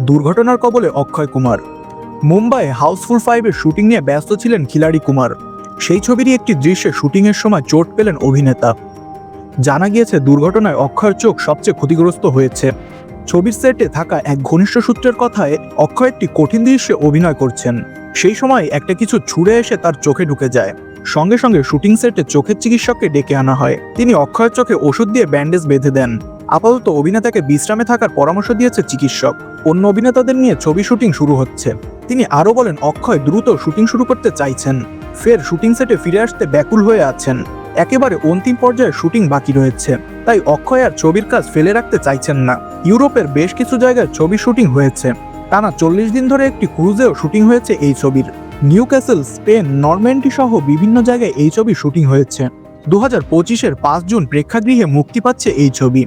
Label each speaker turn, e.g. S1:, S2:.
S1: দুর্ঘটনার কবলে অক্ষয় কুমার। মুম্বাই হাউসফুল ফাইভের শুটিং নিয়ে ব্যস্ত ছিলেন খিলাড়ি কুমার। সেই ছবিরই একটি দৃশ্যে শুটিংয়ের সময় চোট পেলেন অভিনেতা। জানা গিয়েছে, দুর্ঘটনায় অক্ষয়ের চোখ সবচেয়ে ক্ষতিগ্রস্ত হয়েছে। ছবির সেটে থাকা এক ঘনিষ্ঠ সূত্রের কথায় অক্ষয় একটি কঠিন দৃশ্যে অভিনয় করছেন। সেই সময় একটা কিছু ছুঁড়ে এসে তার চোখে ঢুকে যায়। সঙ্গে সঙ্গে শুটিং সেটে চোখের চিকিৎসককে ডেকে আনা হয়। তিনি অক্ষয়ের চোখে ওষুধ দিয়ে ব্যান্ডেজ বেঁধে দেন। আপাতত অভিনেতাকে বিশ্রামে থাকার পরামর্শ দিয়েছে চিকিৎসক। অন্য অভিনেতাদের নিয়ে ছবি শুটিং শুরু হচ্ছে। তিনি আরও বলেন, অক্ষয় দ্রুত শুটিং শুরু করতে চাইছেন। ফের শুটিং সেটে ফিরে আসতে ব্যাকুল হয়ে আছেন। একেবারে অন্তিম পর্যায়ে শুটিং বাকি রয়েছে। তাই অক্ষয় আর ছবির কাজ ফেলে রাখতে চাইছেন না। ইউরোপের বেশ কিছু জায়গায় ছবি শুটিং হয়েছে। টানা চল্লিশ দিন ধরে একটি ক্রুজেও শুটিং হয়েছে এই ছবির। নিউ ক্যাসেল স্পেন, নরম্যান্ডি সহ বিভিন্ন জায়গায় এই ছবি শুটিং হয়েছে। দু হাজার পঁচিশের পাঁচ জুন প্রেক্ষাগৃহে মুক্তি পাচ্ছে এই ছবি।